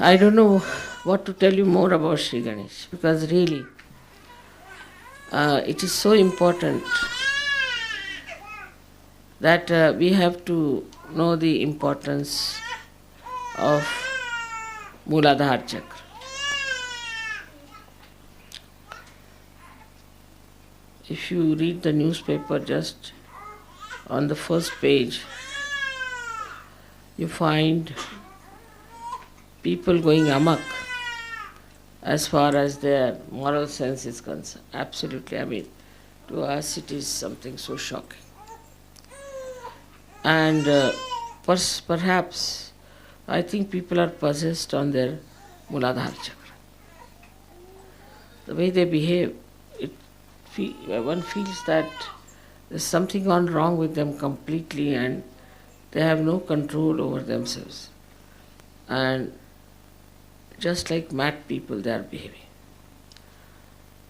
I don't know what to tell you more about Sri Ganesh because really uh, it is so important that uh, we have to know the importance of Mooladhara Chakra. If you read the newspaper just on the first page, you find people going amok as far as their moral sense is concerned. Absolutely, I mean, to us it is something so shocking. And uh, perhaps I think people are possessed on their Muladhara chakra. The way they behave, it fe- one feels that there's something gone wrong with them completely and they have no control over themselves. And just like mad people, they are behaving.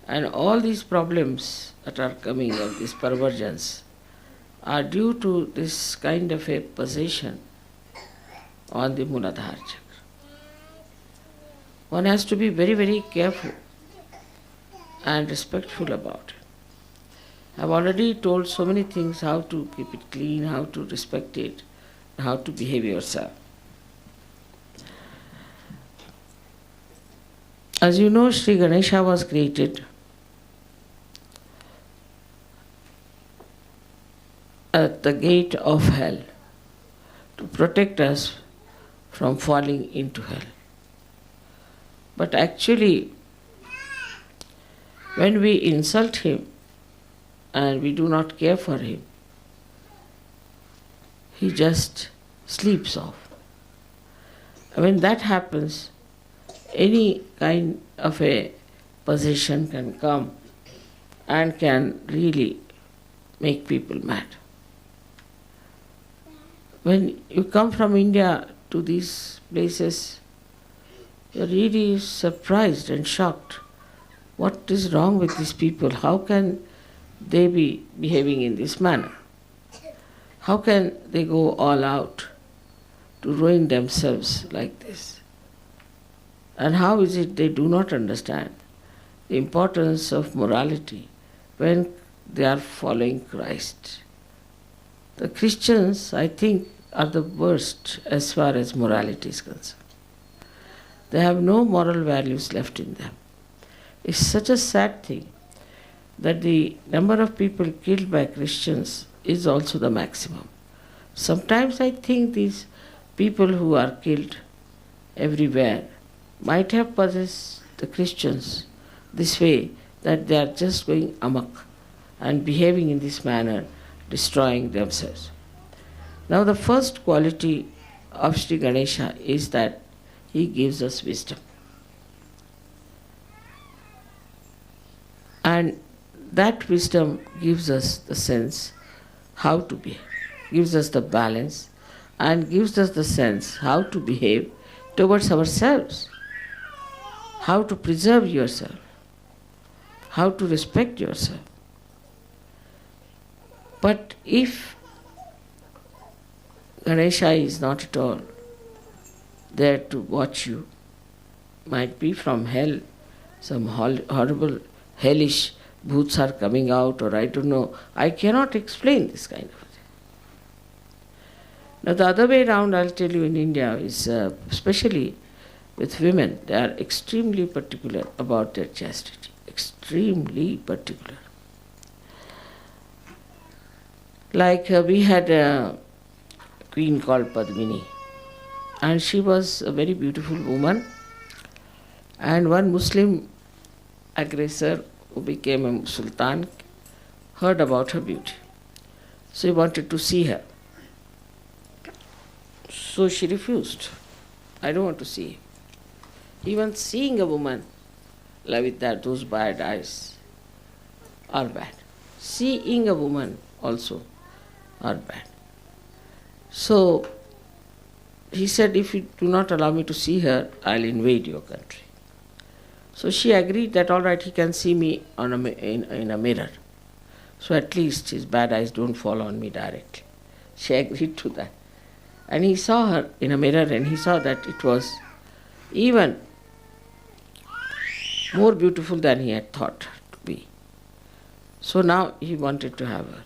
And all these problems that are coming of these perversions are due to this kind of a possession on the Muladhara chakra. One has to be very, very careful and respectful about it. I've already told so many things how to keep it clean, how to respect it, how to behave yourself. As you know, Sri Ganesha was created at the gate of hell to protect us from falling into hell. But actually, when we insult him and we do not care for him, he just sleeps off. When that happens, any kind of a possession can come and can really make people mad. When you come from India to these places, you're really surprised and shocked. What is wrong with these people? How can they be behaving in this manner? How can they go all out to ruin themselves like this? And how is it they do not understand the importance of morality when they are following Christ? The Christians, I think, are the worst as far as morality is concerned. They have no moral values left in them. It's such a sad thing that the number of people killed by Christians is also the maximum. Sometimes I think these people who are killed everywhere might have possessed the Christians this way that they are just going amok and behaving in this manner, destroying themselves. Now, the first quality of Sri Ganesha is that he gives us wisdom. And that wisdom gives us the sense how to behave, gives us the balance, and gives us the sense how to behave towards ourselves, how to preserve yourself, how to respect yourself. But if Ganesha is not at all there to watch you, might be from hell, some horrible hellish bhoots are coming out, or I don't know. I cannot explain this kind of thing. Now, the other way around, I'll tell you in India, is uh, especially with women, they are extremely particular about their chastity, extremely particular. Like uh, we had a queen called Padmini, and she was a very beautiful woman. And one Muslim aggressor who became a sultan heard about her beauty. So he wanted to see her. So she refused. I don't want to see him. Even seeing a woman that, those bad eyes are bad. Seeing a woman also are bad. So he said, if you do not allow me to see her, I'll invade your country. So she agreed that all right, he can see me on a, in, in a mirror. So at least his bad eyes don't fall on me directly. She agreed to that. And he saw her in a mirror and he saw that it was even more beautiful than he had thought to be. So now he wanted to have her.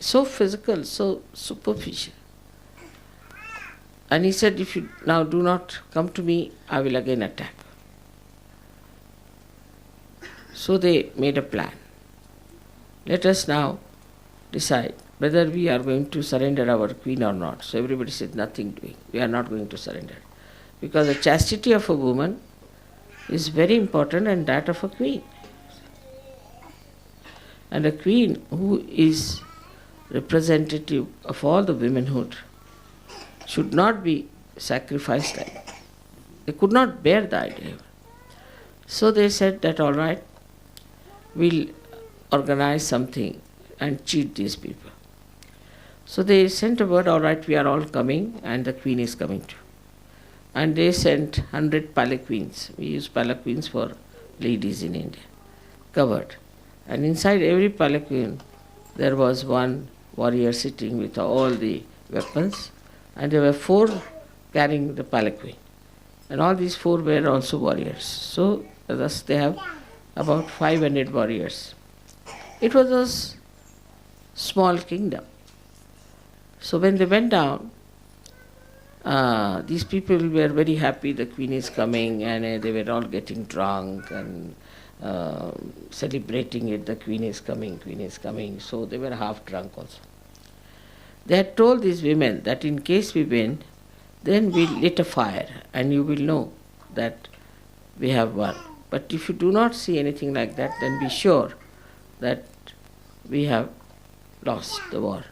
So physical, so superficial. And he said, If you now do not come to me, I will again attack. So they made a plan. Let us now decide whether we are going to surrender our queen or not. So everybody said, Nothing doing. We are not going to surrender. Because the chastity of a woman is very important and that of a queen. And a queen who is representative of all the womanhood should not be sacrificed. They could not bear the idea. So they said that all right, we'll organize something and cheat these people. So they sent a word, all right, we are all coming, and the queen is coming too. And they sent 100 palanquins. We use palanquins for ladies in India, covered. And inside every palanquin, there was one warrior sitting with all the weapons, and there were four carrying the palanquin. And all these four were also warriors. So thus they have about 500 warriors. It was a small kingdom. So when they went down, uh, these people were very happy the queen is coming and uh, they were all getting drunk and uh, celebrating it the queen is coming queen is coming. So they were half drunk also. They had told these women that in case we win then we lit a fire and you will know that we have won. But if you do not see anything like that then be sure that we have lost the war.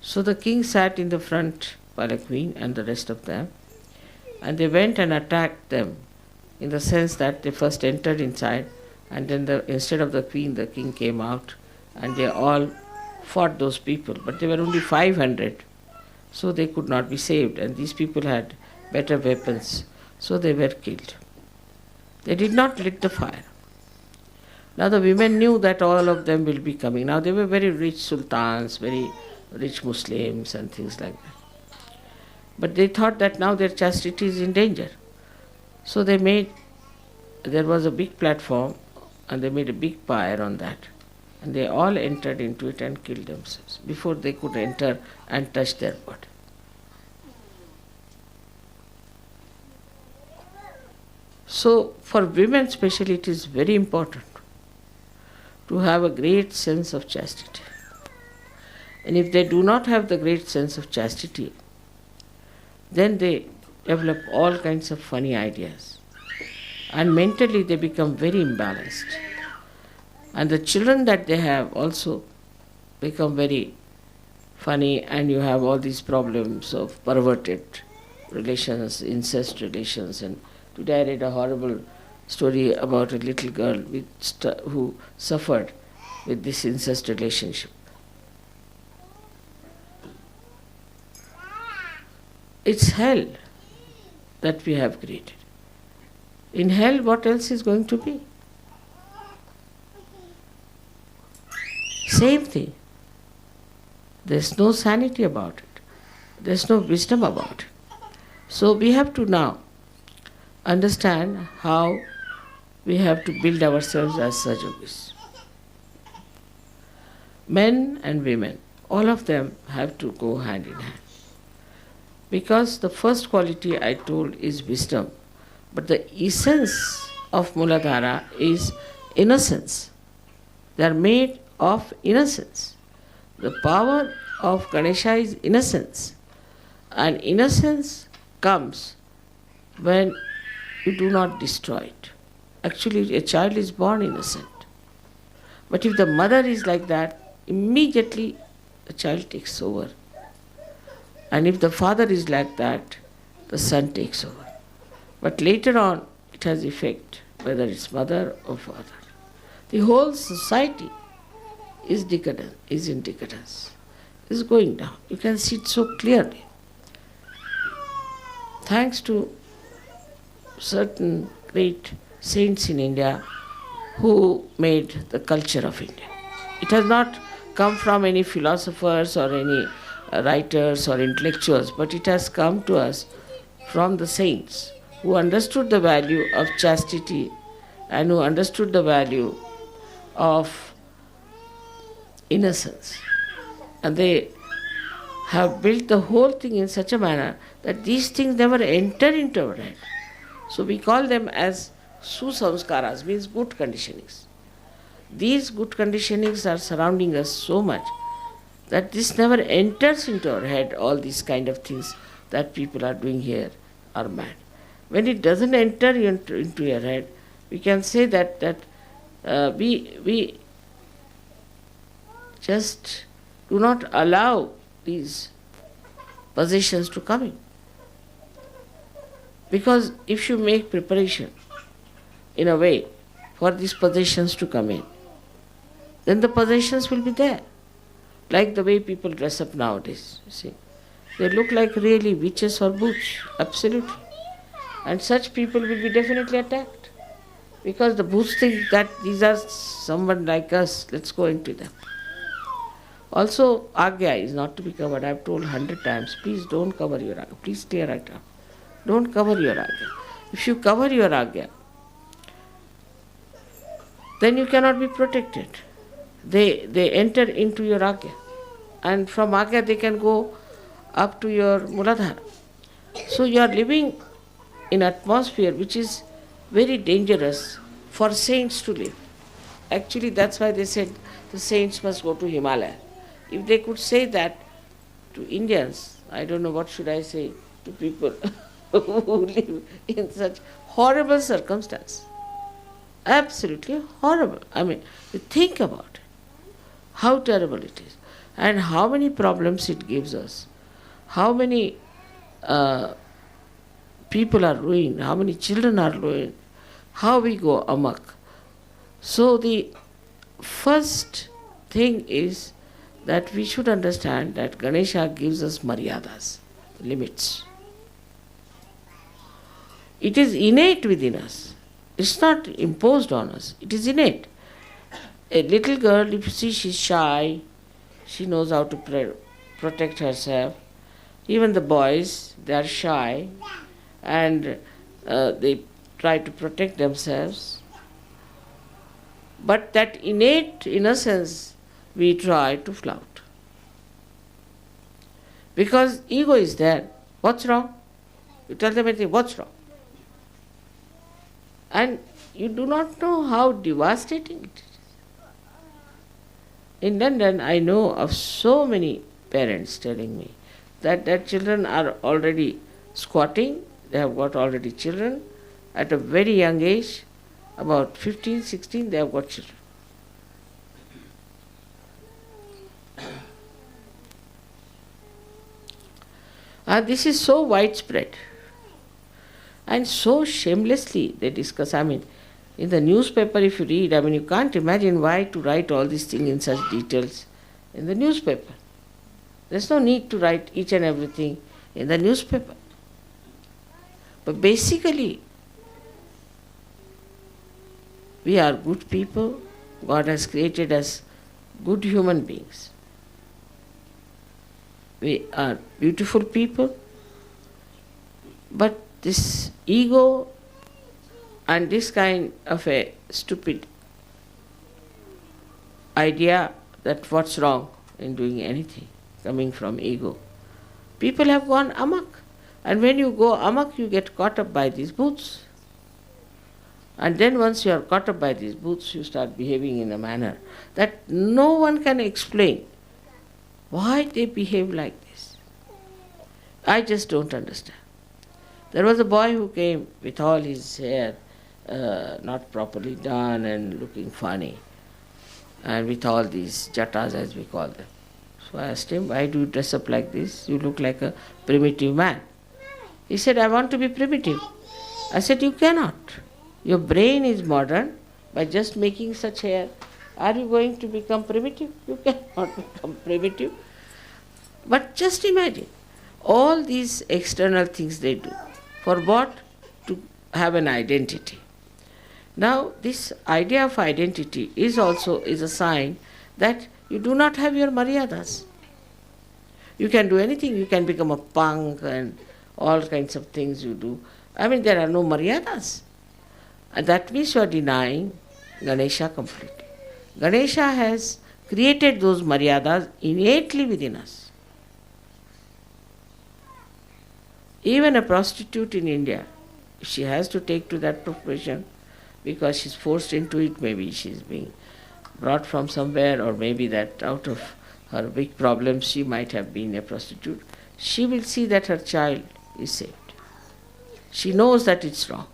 So the king sat in the front queen and the rest of them. And they went and attacked them in the sense that they first entered inside and then the, instead of the queen, the king came out and they all fought those people. But they were only 500, so they could not be saved. And these people had better weapons, so they were killed. They did not lit the fire. Now the women knew that all of them will be coming. Now they were very rich sultans, very rich Muslims, and things like that. But they thought that now their chastity is in danger. So they made, there was a big platform and they made a big pyre on that. And they all entered into it and killed themselves before they could enter and touch their body. So, for women, especially, it is very important to have a great sense of chastity. And if they do not have the great sense of chastity, then they develop all kinds of funny ideas. And mentally they become very imbalanced. And the children that they have also become very funny, and you have all these problems of perverted relations, incest relations. And today I read a horrible story about a little girl who suffered with this incest relationship. It's hell that we have created. In hell, what else is going to be? Same thing. There's no sanity about it, there's no wisdom about it. So we have to now understand how we have to build ourselves as Sajogis. Men and women, all of them have to go hand in hand. Because the first quality I told is wisdom, but the essence of Muladhara is innocence. They are made of innocence. The power of Ganesha is innocence. And innocence comes when you do not destroy it. Actually, a child is born innocent. But if the mother is like that, immediately the child takes over and if the father is like that, the son takes over. But later on, it has effect, whether it's mother or father. The whole society is decadent, is in decadence, is going down. You can see it so clearly. Thanks to certain great saints in India who made the culture of India. It has not come from any philosophers or any writers or intellectuals, but it has come to us from the saints who understood the value of chastity and who understood the value of innocence. And they have built the whole thing in such a manner that these things never enter into our head. So we call them as susamskaras, means good conditionings. These good conditionings are surrounding us so much that this never enters into our head, all these kind of things that people are doing here are mad. When it doesn't enter into, into your head, we can say that that uh, we we just do not allow these possessions to come in. Because if you make preparation in a way for these possessions to come in, then the possessions will be there. Like the way people dress up nowadays, you see. They look like really witches or boots, absolutely. And such people will be definitely attacked. Because the boots think that these are someone like us, let's go into them. Also, agya is not to be covered. I've told hundred times, please don't cover your agya. Please stay right up. Don't cover your agya. If you cover your agya, then you cannot be protected. They, they enter into your agya. And from agya they can go up to your muladhara. So you are living in atmosphere which is very dangerous for saints to live. Actually, that's why they said the saints must go to Himalaya. If they could say that to Indians, I don't know what should I say to people who live in such horrible circumstances. Absolutely horrible. I mean, you think about it, how terrible it is, and how many problems it gives us, how many uh, people are ruined, how many children are ruined, how we go amok. So, the first thing is that we should understand that Ganesha gives us maryadas, limits. It is innate within us. It's not imposed on us. It is innate. A little girl, if you see she's shy, she knows how to protect herself. Even the boys, they are shy and uh, they try to protect themselves. But that innate innocence we try to flout. Because ego is there. What's wrong? You tell them anything, what's wrong? And you do not know how devastating it is. In London, I know of so many parents telling me that their children are already squatting, they have got already children at a very young age, about 15, 16, they have got children. And this is so widespread and so shamelessly they discuss. I mean, in the newspaper, if you read, I mean, you can't imagine why to write all these things in such details in the newspaper. There's no need to write each and everything in the newspaper. But basically, we are good people. God has created us good human beings. We are beautiful people. But this ego and this kind of a stupid idea that what's wrong in doing anything coming from ego. People have gone amok. And when you go amok, you get caught up by these boots. And then once you are caught up by these boots, you start behaving in a manner that no one can explain why they behave like this. I just don't understand. There was a boy who came with all his hair uh, not properly done and looking funny, and with all these jatas as we call them. So I asked him, Why do you dress up like this? You look like a primitive man. He said, I want to be primitive. I said, You cannot. Your brain is modern by just making such hair. Are you going to become primitive? You cannot become primitive. But just imagine all these external things they do. For what? To have an identity. Now, this idea of identity is also is a sign that you do not have your maryadas. You can do anything. You can become a punk and all kinds of things you do. I mean, there are no maryadas. And that means you are denying Ganesha completely. Ganesha has created those maryadas innately within us. Even a prostitute in India, she has to take to that profession because she's forced into it, maybe she's being brought from somewhere, or maybe that out of her big problems she might have been a prostitute, she will see that her child is saved. She knows that it's wrong.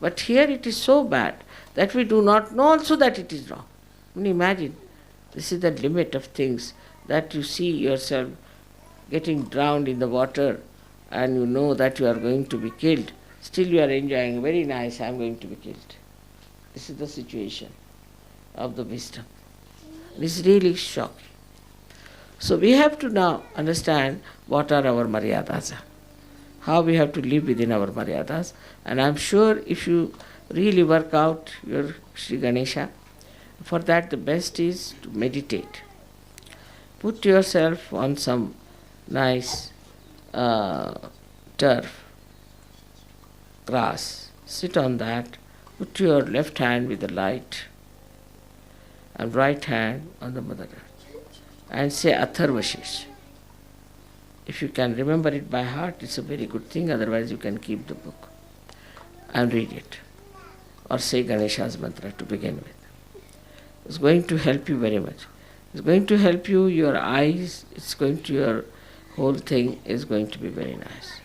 But here it is so bad that we do not know also that it is wrong. Imagine, this is the limit of things that you see yourself getting drowned in the water and you know that you are going to be killed. Still, you are enjoying, very nice, I am going to be killed. This is the situation of the wisdom. This is really shocking. So, we have to now understand what are our maryadas how we have to live within our maryadas. And I'm sure if you really work out your Sri Ganesha, for that the best is to meditate. Put yourself on some nice uh, turf, grass, sit on that, put your left hand with the light and right hand on the Mother Earth and say Atharvashish. If you can remember it by heart, it's a very good thing, otherwise, you can keep the book and read it. Or say Ganesha's mantra to begin with. It's going to help you very much. It's going to help you, your eyes, it's going to, your whole thing is going to be very nice.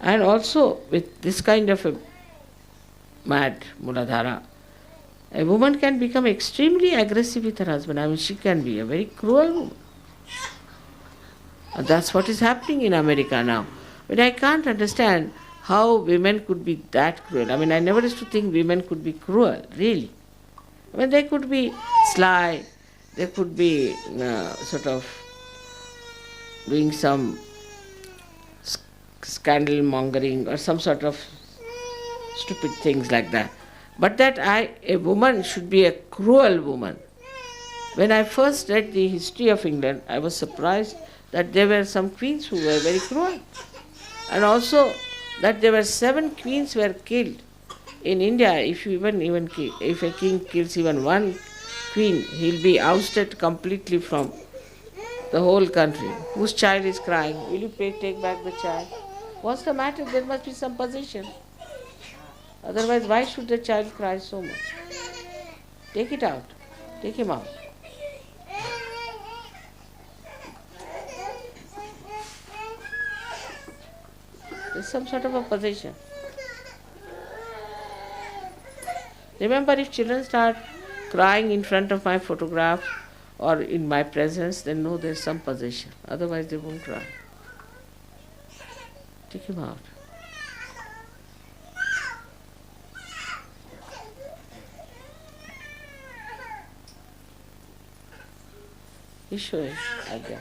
And also, with this kind of a mad Muladhara, a woman can become extremely aggressive with her husband. I mean, she can be a very cruel woman. And that's what is happening in America now. But I can't understand how women could be that cruel. I mean, I never used to think women could be cruel, really. I mean, they could be sly, they could be uh, sort of doing some scandal mongering or some sort of stupid things like that. But that I, a woman should be a cruel woman. When I first read the history of England, I was surprised that there were some queens who were very cruel. And also that there were seven queens were killed. In India, if even even if a king kills even one queen, he'll be ousted completely from the whole country. Whose child is crying? Will you take back the child? What's the matter? There must be some position. Otherwise, why should the child cry so much? Take it out. Take him out. It's some sort of a position. Remember, if children start crying in front of my photograph or in my presence, then know there's some position. Otherwise, they won't cry. Take him out. Issue, I guess.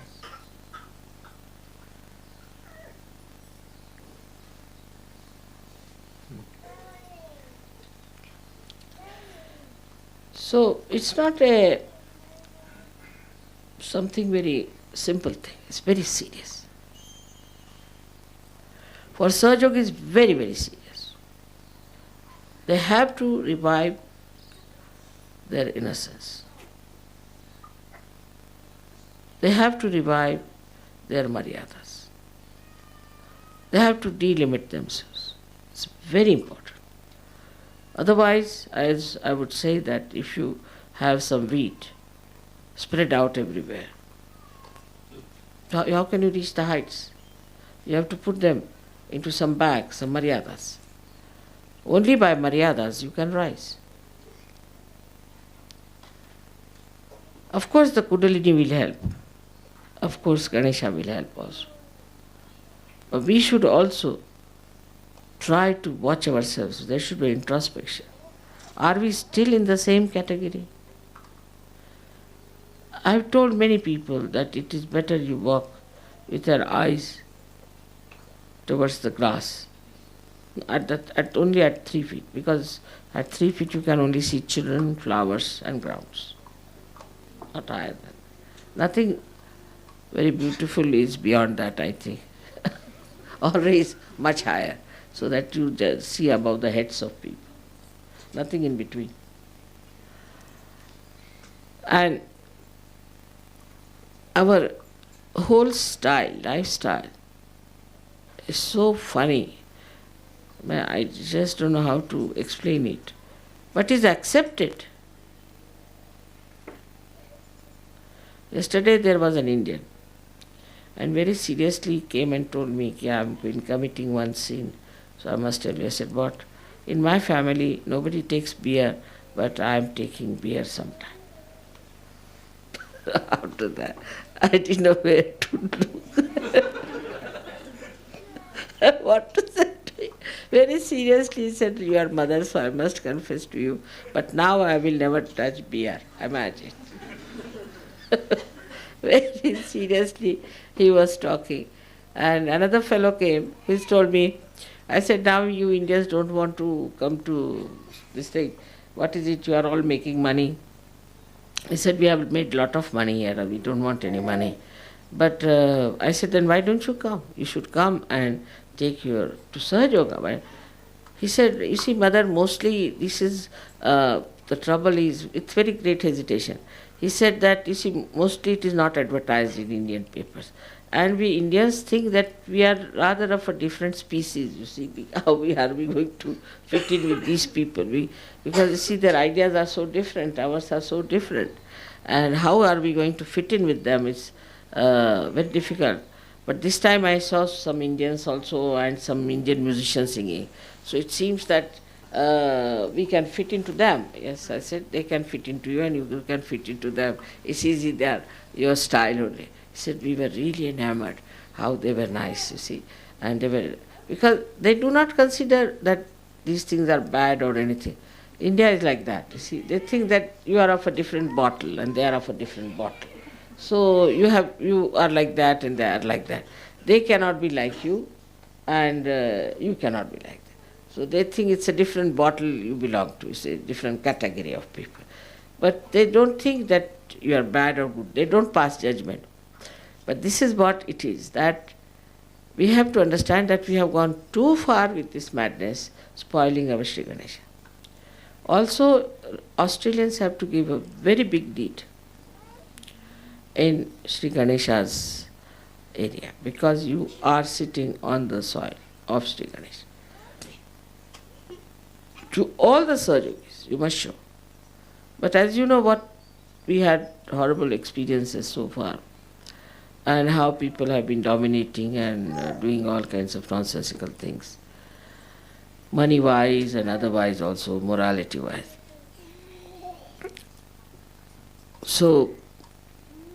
So it's not a something very simple thing. It's very serious. For Sahajog is very, very serious. They have to revive their innocence. They have to revive their maryadas. They have to delimit themselves. It's very important. Otherwise, as I would say that if you have some wheat spread out everywhere, how, can you reach the heights? You have to put them into some bags, some maryadas. Only by maryadas you can rise. Of course, the Kundalini will help. Of course, Ganesha will help us. But we should also try to watch ourselves. There should be introspection. Are we still in the same category? I've told many people that it is better you walk with your eyes towards the grass, at, at only at three feet, because at three feet you can only see children, flowers, and grounds. Not higher than. Nothing very beautiful is beyond that, I think. Always much higher. so that you see above the heads of people. Nothing in between. And our whole style, lifestyle, is so funny. I just don't know how to explain it. But is accepted. Yesterday there was an Indian and very seriously came and told me, yeah, I've been committing one sin. So I must tell you. I said, what? In my family, nobody takes beer, but I'm taking beer sometime. After that, I didn't know where to look. what to say. Very seriously he said, You are mother, so I must confess to you. But now I will never touch beer. Imagine. Very seriously, he was talking. And another fellow came, he told me, I said, Now you Indians don't want to come to this thing. What is it? You are all making money. He said, We have made lot of money here, we don't want any money. But uh, I said, Then why don't you come? You should come and take your to Sahaja Yoga. He said, You see, mother, mostly this is uh, the trouble is, it's very great hesitation. He said that, you see, mostly it is not advertised in Indian papers. And we Indians think that we are rather of a different species, you see, how we are we going to fit in with these people? We, because you see, their ideas are so different, ours are so different. And how are we going to fit in with them? It's uh, very difficult. But this time I saw some Indians also and some Indian musicians singing. So it seems that uh, we can fit into them. Yes, I said they can fit into you and you can fit into them. It's easy there, your style only. He said we were really enamored how they were nice, you see. And they were, because they do not consider that these things are bad or anything. India is like that, you see. They think that you are of a different bottle and they are of a different bottle. So you have you are like that and they are like that. They cannot be like you, and uh, you cannot be like. So they think it's a different bottle you belong to. It's a different category of people, but they don't think that you are bad or good. They don't pass judgment. But this is what it is that we have to understand that we have gone too far with this madness, spoiling our Sri Ganesha. Also, Australians have to give a very big deed in Sri Ganesha's area because you are sitting on the soil of Sri Ganesha. To all the surgeries, you must show. But as you know, what we had horrible experiences so far, and how people have been dominating and uh, doing all kinds of nonsensical things, money wise and otherwise, also morality wise. So,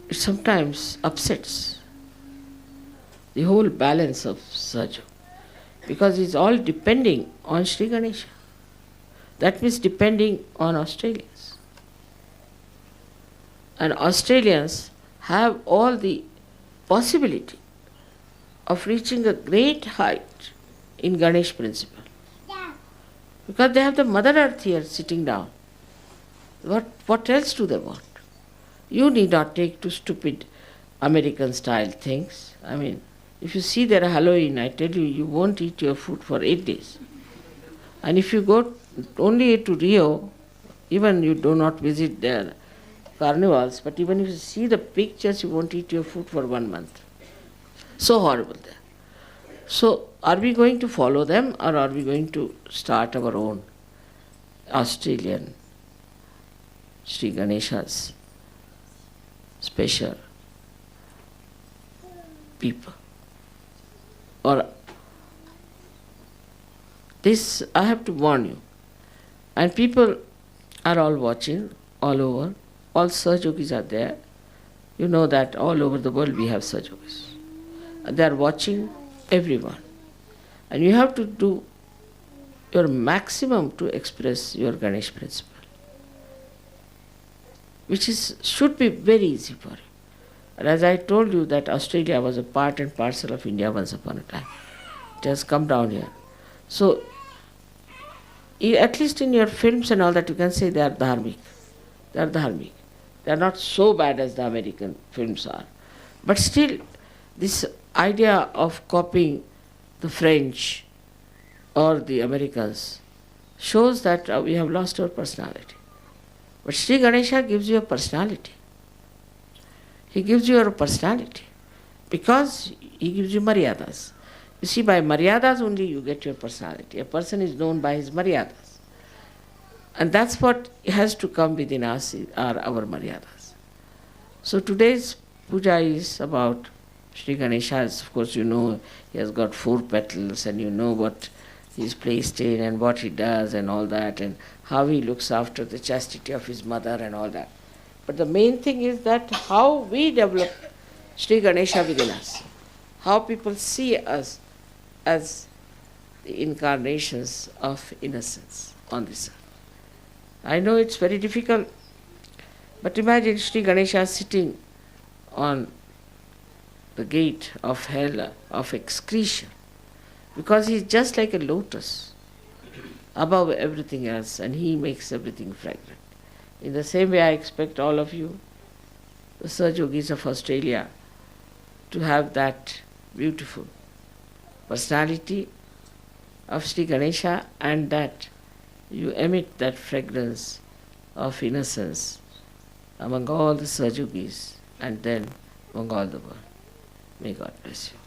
it sometimes upsets the whole balance of Sahaja because it's all depending on Sri Ganesha. That means depending on Australians. And Australians have all the possibility of reaching a great height in Ganesh principle. Because they have the Mother Earth here sitting down. What, what else do they want? You need not take to stupid American style things. I mean, if you see their Halloween, I tell you, you won't eat your food for eight days. And if you go only to Rio, even you do not visit their carnivals, but even if you see the pictures, you won't eat your food for one month. So horrible there. So, are we going to follow them or are we going to start our own Australian Sri Ganeshas? special people. Or this I have to warn you. And people are all watching all over. All Sahajogis are there. You know that all over the world we have Sahajogis. They are watching everyone. And you have to do your maximum to express your Ganesh principle which is, should be very easy for you. And as I told you that Australia was a part and parcel of India once upon a time. It has come down here. So, at least in your films and all that, you can say they are dharmic. They are dharmic. They are not so bad as the American films are. But still, this idea of copying the French or the Americans shows that uh, we have lost our personality. But Sri Ganesha gives you a personality. He gives you a personality because he gives you maryadas. You see, by maryadas only you get your personality. A person is known by his maryadas. And that's what has to come within us, are our maryadas. So today's puja is about Sri Ganesha. Of course, you know he has got four petals, and you know what he's placed in, and what he does, and all that, and how he looks after the chastity of his mother, and all that. But the main thing is that how we develop Sri Ganesha within us, how people see us as the incarnations of innocence on this earth. I know it's very difficult, but imagine Sri Ganesha sitting on the gate of hell, of excretion, because he's just like a lotus above everything else and he makes everything fragrant. In the same way, I expect all of you, the Saj Yogis of Australia, to have that beautiful personality of Sri Ganesha and that you emit that fragrance of innocence among all the Saj and then among all the world. May God bless you.